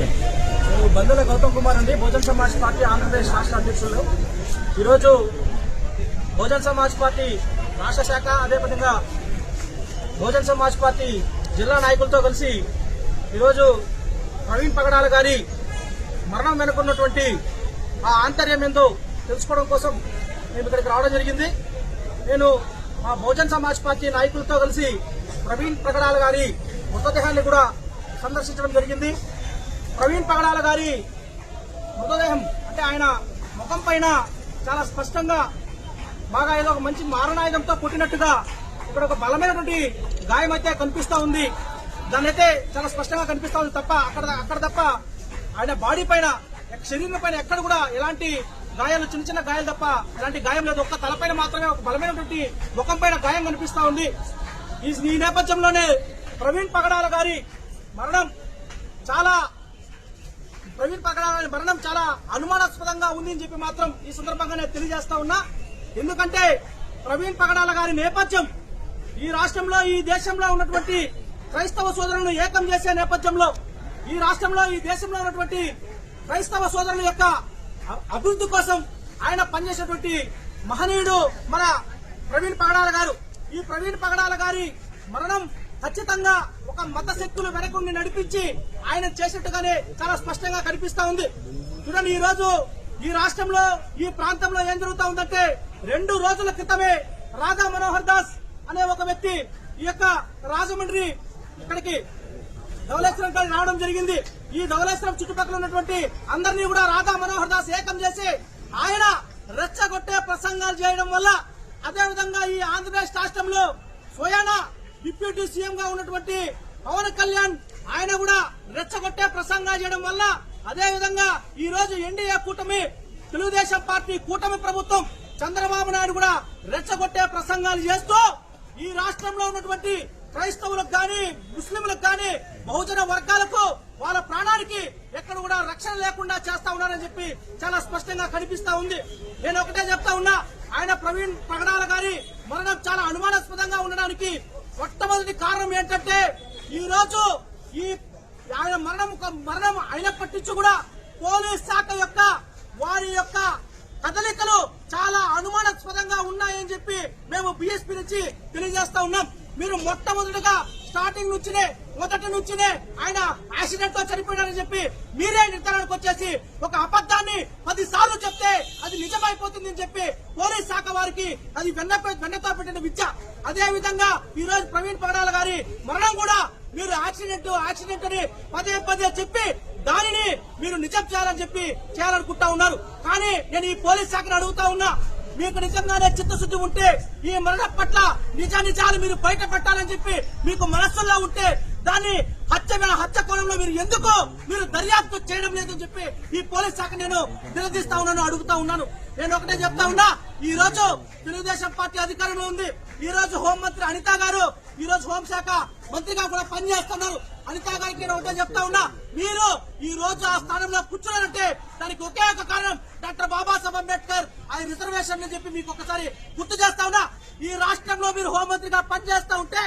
నేను బంధువుల గౌతమ్ కుమార్ అండి. బహుజన్ సమాజ్ పార్టీ ఆంధ్రప్రదేశ్ రాష్ట్ర అధ్యక్షులు. ఈరోజు బహుజన్ సమాజ్ పార్టీ రాష్ట్ర శాఖ అదేవిధంగా బహుజన్ సమాజ్ పార్టీ జిల్లా నాయకులతో కలిసి ఈరోజు ప్రవీణ్ పగడాల గారి మరణం వెనుకున్నటువంటి ఆ ఆంతర్యం ఏందో తెలుసుకోవడం కోసం మేము ఇక్కడికి రావడం జరిగింది. నేను మా బహుజన్ సమాజ్ పార్టీ నాయకులతో కలిసి ప్రవీణ్ పగడాల గారి మృతదేహాన్ని కూడా సందర్శించడం జరిగింది. ప్రవీణ్ పగడాల గారి మృతదేహం. అంటే ఆయన ముఖం పైన చాలా స్పష్టంగా బాగా ఏదో ఒక మంచి మారణాయుధంతో కొట్టినట్టుగా ఇక్కడ ఒక బలమైనటువంటి గాయం అయితే కనిపిస్తా ఉంది. దాని అయితే చాలా స్పష్టంగా కనిపిస్తా ఉంది తప్ప అక్కడ అక్కడ తప్ప ఆయన బాడీ పైన శరీరం పైన ఎక్కడ కూడా ఎలాంటి గాయాలు చిన్న చిన్న గాయాలు తప్ప ఎలాంటి గాయం లేదు. ఒక్క తలపైన మాత్రమే ఒక బలమైనటువంటి ముఖం పైన గాయం కనిపిస్తా ఉంది. ఈ ఈ నేపథ్యంలోనే ప్రవీణ్ పగడాల గారి మరణం చాలా ప్రవీణ్ పగడాల మరణం చాలా అనుమానాస్పదంగా ఉంది అని చెప్పి మాత్రం ఈ సందర్భంగా నేను తెలియజేస్తా ఉన్నా. ఎందుకంటే ప్రవీణ్ పగడాల గారి నేపథ్యం ఈ రాష్ట్రంలో ఈ దేశంలో ఉన్నటువంటి క్రైస్తవ సోదరులను ఏకం చేసే నేపథ్యంలో ఈ రాష్ట్రంలో ఈ దేశంలో ఉన్నటువంటి క్రైస్తవ సోదరుల యొక్క అభివృద్ధి కోసం ఆయన పనిచేసేటువంటి మహనీయుడు మన ప్రవీణ్ పగడాల గారు. ఈ ప్రవీణ్ పగడాల గారి మరణం ఖచ్చితంగా ఒక మత శక్తులు వెనకుండి నడిపించి ఆయన చేసినట్టుగానే చాలా స్పష్టంగా కనిపిస్తా ఉంది. చూడండి ఈ రోజు ఈ రాష్ట్రంలో ఈ ప్రాంతంలో ఏం జరుగుతా ఉందంటే రెండు రోజుల క్రితమే రాధా మనోహర్ దాస్ అనే ఒక వ్యక్తి ఈ యొక్క రాజమండ్రి ఇక్కడికి ధవళేశ్వరం కాడికి రావడం జరిగింది. ఈ ధవలేశ్వరం చుట్టుపక్కల ఉన్నటువంటి అందరినీ కూడా రాధా మనోహర్ దాస్ ఏకం చేసి ఆయన రెచ్చగొట్టే ప్రసంగాలు చేయడం వల్ల అదేవిధంగా ఈ ఆంధ్రప్రదేశ్ రాష్ట్రంలో స్వయానా డిప్యూటీ సీఎం గా ఉన్నటువంటి పవన్ కళ్యాణ్ ఆయన కూడా రెచ్చగొట్టే ప్రసంగాలు చేయడం వల్ల అదే విధంగా ఈ రోజు ఎన్డీఏ కూటమి తెలుగుదేశం పార్టీ కూటమి ప్రభుత్వం చంద్రబాబు నాయుడు కూడా రెచ్చగొట్టే ప్రసంగాలు చేస్తూ ఈ రాష్ట్రంలో ఉన్నటువంటి క్రైస్తవులకు గాని ముస్లింలకు గాని బహుజన వర్గాలకు వాళ్ళ ప్రాణానికి ఎక్కడ కూడా రక్షణ లేకుండా చేస్తా ఉన్నారని చెప్పి చాలా స్పష్టంగా కనిపిస్తా ఉంది. నేను ఒకటే చెప్తా ఉన్నా ఆయన ప్రవీణ్ పగడాల గారి మరణం చాలా అనుమానాస్పదంగా ఉండడానికి మొట్టమొదటి కారణం ఏంటంటే ఈ రోజు ఈ ఆయన మరణం మరణం అయినప్పటి నుంచి కూడా పోలీస్ శాఖ యొక్క వారి యొక్క కదలికలు చాలా అనుమానాస్పదంగా ఉన్నాయని చెప్పి మేము బీఎస్పీ నుంచి తెలియజేస్తా ఉన్నాం. మీరు మొట్టమొదటిగా స్టార్టింగ్ నుంచినే మొదటి నుంచినే ఆయన యాక్సిడెంట్లో చనిపోయాడని చెప్పి మీరే నిర్ధారణకు వచ్చేసి ఒక అబద్ధాన్ని పది సార్లు చెప్తే అది నిజమైపోతుందని చెప్పి పోలీస్ శాఖ వారికి అది వెన్న వెన్నతో పెట్టిన విద్య. అదే విధంగా ఈ రోజు ప్రవీణ్ పగడాల గారి మరణం కూడా మీరు యాక్సిడెంట్ యాక్సిడెంట్ అని పదే పదే చెప్పి దానిని మీరు నిజం చేయాలని చెప్పి చేయాలనుకుంటా ఉన్నారు. కానీ నేను ఈ పోలీస్ శాఖను అడుగుతా ఉన్నా మీకు నిజంగానే చిత్తశుద్ధి ఉంటే ఈ మరణం పట్ల నిజానిజాలు మీరు బయట పెట్టాలని చెప్పి మీకు మనస్సులో ఉంటే దాన్ని హత్య హత్య కోణంలో మీరు ఎందుకు మీరు దర్యాప్తు చేయడం లేదని చెప్పి ఈ పోలీస్ శాఖ నేను నిలదీస్తా ఉన్నాను అడుగుతా ఉన్నాను. నేను ఒకటే చెప్తా ఉన్నా ఈ రోజు తెలుగుదేశం పార్టీ అధికారంలో ఉంది. ఈ రోజు హోంమంత్రి అనిత గారు ఈ రోజు హోంశాఖ మంత్రిగా కూడా పనిచేస్తున్నారు. అనిత గారికి నేను ఒకటే చెప్తా ఉన్నా మీరు ఈ రోజు ఆ స్థానంలో కూర్చున్నారంటే దానికి ఒకే ఒక కారణం డాక్టర్ బాబాసాహెబ్ అంబేద్కర్. ఆయన రిజర్వేషన్ అని చెప్పి మీకు ఒకసారి గుర్తు చేస్తా ఉన్నా. ఈ రాష్ట్రంలో మీరు హోంమంత్రిగా పనిచేస్తా ఉంటే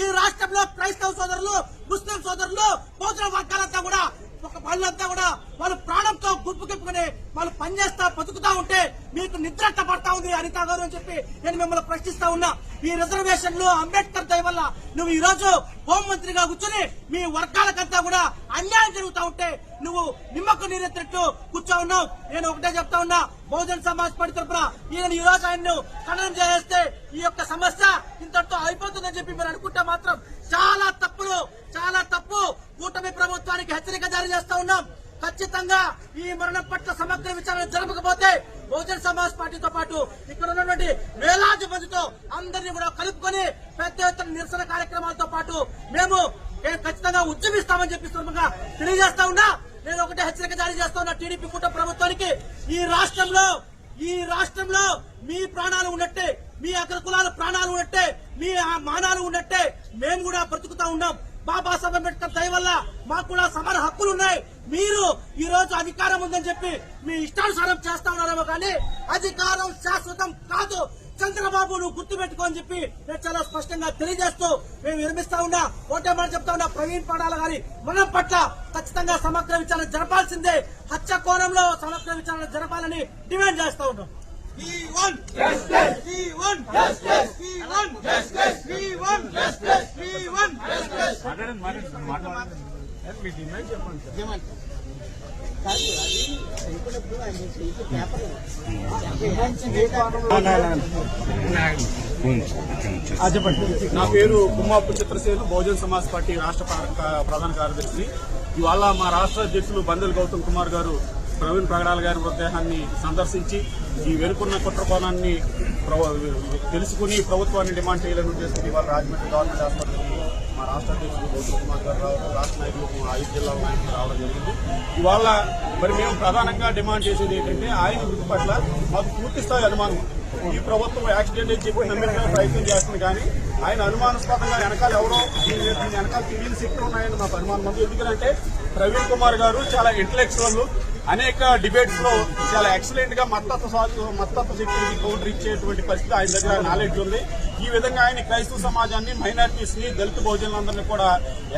ఈ రాష్ట్రంలో క్రైస్తవ సోదరులు ముస్లిం సోదరులు బౌద్ధ వర్గాలంతా కూడా ఒక వాళ్ళంతా కూడా వాళ్ళు ప్రాణంతో గుర్తుకెప్పుకుని వాళ్ళు పనిచేస్తా బతుకుతా ఉంటే మీకు నిద్ర పడతా ఉంది అనితా గారు అని చెప్పి నేను మిమ్మల్ని ప్రశ్నిస్తా ఉన్నా. ఈ రిజర్వేషన్లు అంబేద్కర్ దయ వల్ల నువ్వు ఈ రోజు హోంమంత్రిగా కూర్చొని మీ వర్గాలకంతా కూడా అన్యాయం జరుగుతా ఉంటే నువ్వు నిమ్మకు నీరెత్తినట్టు కూర్చో ఉన్నావు. నేను ఒకటే చెప్తా ఉన్నా బహుజన్ సమాజ్ పార్టీ తరఫున ఈయన ఈ రోజు ఆయన్ను ఖననం చేస్తే ఈ యొక్క సమస్య ఇంతటితో అయిపోతుందని చెప్పి మీరు అనుకుంటే మాత్రం చాలా తప్పులు చాలా తప్పు కూటమి ప్రభుత్వానికి హెచ్చరిక జారీ చేస్తా ఉన్నాం. ఖచ్చితంగా ఈ మరణం పట్ల సమగ్ర విచారణ జరపకపోతే బహుజన్ సమాజ్ పార్టీతో పాటు ఇక్కడ ఉన్నటువంటి వేలాది మందితో అందరినీ కూడా కలుపుకొని పెద్ద ఎత్తున నిరసన కార్యక్రమాలతో పాటు మేము ఖచ్చితంగా ఉద్యమిస్తామని చెప్పి సందర్భంగా తెలియజేస్తా ఉన్నా. నేను ఒకటే హెచ్చరిక జారీ చేస్తా ఉన్నా. టీడీపీ కూట ప్రభుత్వానికి ఈ రాష్ట్రంలో ఈ రాష్ట్రంలో మీ ప్రాణాలు ఉన్నట్టే మీ అగ్ర కులాల ప్రాణాలు ఉన్నట్టే మీ ఆ మానాలు ఉన్నట్టే మేము కూడా బ్రతుకుతా ఉన్నాం. బాబాసాహెబ్ అంబేద్కర్ దయ వల్ల మాకు కూడా సమాన హక్కులు ఉన్నాయి. మీరు ఈ రోజు అధికారం ఉందని చెప్పి మీ ఇష్టానుసారం చేస్తా ఉన్నారేమో కానీ అధికారం శాశ్వతం కాదు. చంద్రబాబు నువ్వు గుర్తుపెట్టుకో అని చెప్పి నేను చాలా స్పష్టంగా తెలియజేస్తూ మేము విరమిస్తా ఉన్నా ఒకటే మాట చెప్తా ఉన్నా ప్రవీణ్ పడాల గారి మనం పట్ల ఖచ్చితంగా సమగ్ర విచారణ జరపాల్సిందే. హత్య కోణంలో సమగ్ర విచారణ జరపాలని డిమాండ్ చేస్తా ఉన్నాం. We want justice. We want justice. We want justice. We want justice. We want justice. నా పేరు కుమ్మాపు చిత్రసేను బహుజన్ సమాజ్ పార్టీ రాష్ట్ర ప్ర- ప్రధాన కార్యదర్శి ఇవాళ మా రాష్ట్ర అధ్యక్షులు బందెల గౌతమ్ కుమార్ గారు ప్రవీణ్ ప్రగడాల గారి మృతదేహాన్ని సందర్శించి ఈ వెనుకున్న కుట్రకోణాన్ని తెలుసుకుని ప్రభుత్వాన్ని డిమాండ్ చేయాలని చేసుకుని వాళ్ళ రాజమండ్రి గవర్నమెంట్ ఆసుపత్రికి మా రాష్ట్ర అధ్యక్షుడు గౌతమ్ కుమార్ గారు రావడం రాష్ట్ర నాయకులు మా ఐదు జిల్లాల నాయకులు రావడం జరిగింది. ఇవాళ మరి మేము ప్రధానంగా డిమాండ్ చేసేది ఏంటంటే ఆయన మృతి పట్ల మాకు పూర్తి స్థాయి అనుమానం ఈ ప్రభుత్వం యాక్సిడెంట్ అని చెప్పి నమ్మించడానికి ప్రయత్నం చేస్తుంది కానీ ఆయన అనుమానాస్పదంగా వెనకాల ఎవరో దీని వెనకాల తెలియని శక్తులు ఉన్నాయని మాకు అనుమానం ఉంది. ఎందుకంటే ప్రవీణ్ కుమార్ గారు చాలా ఇంటలెక్చువల్ అనేక డిబేట్స్లో చాలా ఎక్సలెంట్గా మత్తత్వ మత్తత్వ శక్తులకి కౌంటర్ ఇచ్చేటువంటి పరిస్థితి ఆయన దగ్గర నాలెడ్జ్ ఉంది. ఈ విధంగా ఆయన క్రైస్తవ సమాజాన్ని మైనార్టీస్ని దళిత బహుజనులందరినీ కూడా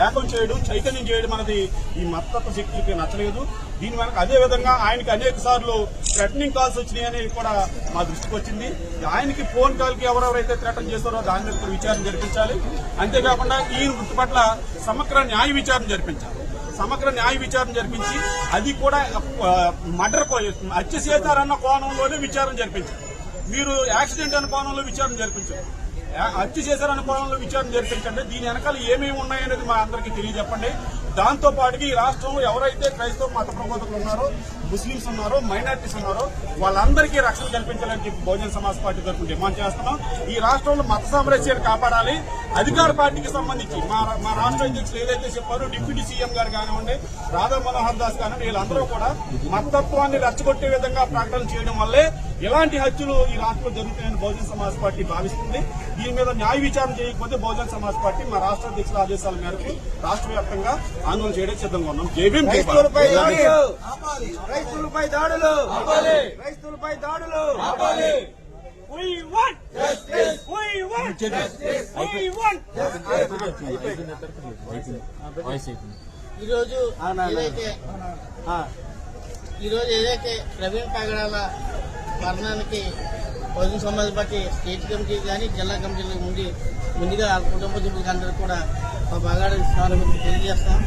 ఏకం చేయడం చైతన్యం చేయడం అనేది ఈ మత్తత్వ శక్తులకి నచ్చలేదు. దీని వెనక అదే విధంగా ఆయనకి అనేక సార్లు థ్రెటనింగ్ కాల్స్ వచ్చినాయి అనేది కూడా మా దృష్టికి వచ్చింది. ఆయనకి ఫోన్ కాల్కి ఎవరెవరైతే థ్రెటన్ చేస్తారో దాని మీద విచారణ జరిపించాలి. అంతేకాకుండా ఈ వృత్తి పట్ల సమగ్ర న్యాయ విచారణ జరిపించాలి. సమగ్ర న్యాయ విచారణ జరిపించి అది కూడా మర్డర్ హత్య చేశారన్న కోణంలోనే విచారణ జరిపించారు. మీరు యాక్సిడెంట్ అన్న కోణంలో విచారణ జరిపించారు. హత్య చేశారన్న కోణంలో విచారణ జరిపించండి. దీని వెనకాల ఏమేమి ఉన్నాయనేది మా అందరికీ తెలియజెప్పండి. దాంతో పాటుగా ఈ రాష్ట్రంలో ఎవరైతే క్రైస్తవ మత ప్రబోధకులు ఉన్నారో ముస్లింస్ ఉన్నారో మైనార్టీస్ ఉన్నారో వాళ్ళందరికీ రక్షణ కల్పించాలని చెప్పి బహుజన సమాజ్ పార్టీ తరఫున డిమాండ్ చేస్తున్నాం. ఈ రాష్ట్రంలో మత సామరస్యాన్ని కాపాడాలి. అధికార పార్టీకి సంబంధించి మా మా రాష్ట్ర అధ్యక్షులు ఏదైతే చెప్పారో డిప్యూటీ సీఎం గారు కానివ్వండి రాధా మనోహర్ దాస్ కానివ్వండి వీళ్ళందరూ కూడా మతత్వాన్ని రెచ్చగొట్టే విధంగా ప్రకటన చేయడం వల్లే ఇలాంటి హత్యలు ఈ రాష్ట్రంలో జరుగుతాయని బహుజన సమాజ్ పార్టీ భావిస్తుంది. దీని మీద న్యాయ విచారణ చేయకపోతే బహుజన సమాజ్ పార్టీ మా రాష్ట్ర అధ్యక్షుల ఆదేశాల మేరకు రాష్ట్ర వ్యాప్తంగా ఆందోళన చేయడానికి సిద్ధంగా ఉన్నాం. జేబీఎం క్రైస్తవులపై దాడులు. క్రైస్తవులపై దాడులు. క్రైస్తవులపై దాడులు. We want justice. We want justice. We want ఈరోజు ఏదైతే ఈరోజు ఏదైతే ప్రవీణ్ పగడాల మరణానికి Bahujana Samaj party state committee కానీ జిల్లా కమిటీలకు ముందు ముందుగా కుటుంబ సభ్యులకి అందరూ కూడా మా పగడ సానుభూతి తెలియజేస్తాం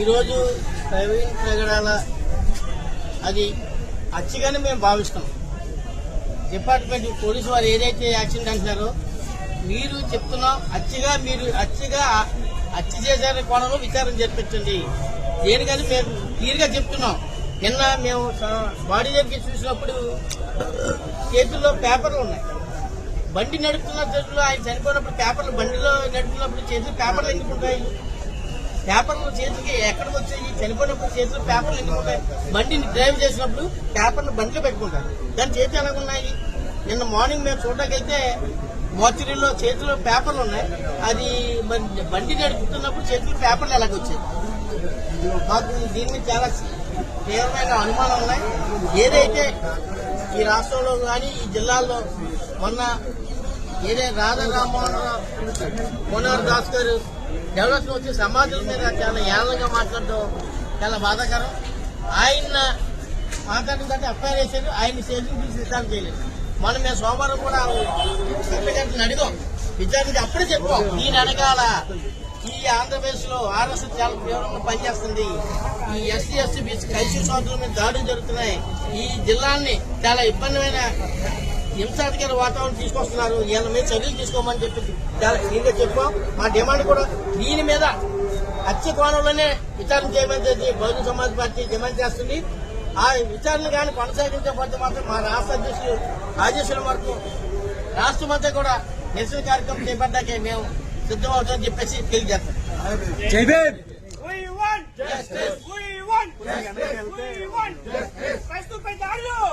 ఈరోజు ప్రవీణ్ పగడాల అది అచ్చిగానే మేము భావిస్తాం డిపార్ట్మెంట్ పోలీసు వారు ఏదైతే యాక్సిడెంట్ అంటున్నారో మీరు చెప్తున్నాం అచ్చిగా మీరు అచ్చిగా అచ్చి చేశారనే కోణంలో విచారణ జరిపించండి. దేనికని మేము క్లియర్గా చెప్తున్నాం. నిన్న మేము బాడీ దగ్గరికి చూసినప్పుడు చేతుల్లో పేపర్లు ఉన్నాయి. బండి నడుపుతున్న చేతుల్లో ఆయన చనిపోయినప్పుడు పేపర్లు బండిలో నడుపుతున్నప్పుడు చేతులు పేపర్లు ఎందుకుంటాయి పేపర్లు చేతికి ఎక్కడికి వచ్చాయి? చనిపోయినప్పుడు చేతులు పేపర్లు ఎందుకు ఉంటాయి? బండిని డ్రైవ్ చేసినప్పుడు పేపర్లు బండిలో పెట్టుకుంటారు. దాని చేతి ఎలాగ ఉన్నాయి? నిన్న మార్నింగ్ మేము చూడడానికి వెళ్తే మోచరీలో చేతిలో పేపర్లు ఉన్నాయి. అది మరి బండి నడుపుతున్నప్పుడు చేతిలో పేపర్లు ఎలాగ వచ్చాయి? మాకు దీని మీద చాలా తీవ్రమైన అనుమానం ఉన్నాయి. ఏదైతే ఈ రాష్ట్రంలో కానీ ఈ జిల్లాల్లో మొన్న ఏదైతే రాధా రామ్మోహన్ మనోహర్ దాస్ గారు డెవలప్ వచ్చి సమాజం మీద చాలా ఏళ్ళగా మాట్లాడడం చాలా బాధాకరం. ఆయన మాట్లాడిన తర్వాత ఎఫ్ఐఆర్ వేశారు. ఆయన స్టేషన్ తీసి విచారణ చేయలేదు. మనం మేము సోమవారం కూడా సెక్రటరీని అడిగాం. విద్యార్థికి అప్పుడే చెప్పాం ఈయన అడగాల ఈ ఆంధ్రప్రదేశ్లో ఆర్ఎస్ఎస్ చాలా తీవ్రంగా పనిచేస్తుంది. ఈ ఎస్సీ ఎస్సీ బీసీ కైసీ సోదరుల మీద దాడులు జరుగుతున్నాయి. ఈ జిల్లాని చాలా ఇబ్బందిమైన హింసాధికార వాతావరణం తీసుకొస్తున్నారు. వీళ్ళ మీద చర్యలు తీసుకోమని చెప్పి చాలా క్లియర్గా చెప్పాం మా డిమాండ్ కూడా దీని మీద హత్య కోణంలోనే విచారణ చేయమని చెప్పి బహుజన సమాజ్ పార్టీ డిమాండ్ చేస్తుంది. ఆ విచారణ కానీ కొనసాగించకపోతే మాత్రం మా రాష్ట్ర అధ్యక్షులు ఆదేశాల వరకు రాష్ట్రమంతా కూడా నిరసన కార్యక్రమం చేపట్టాకే మేము సిద్ధమవుతామని చెప్పేసి తెలియజేస్తాం. We want justice. We want justice. We want justice. క్రైస్తవులపై దాడులు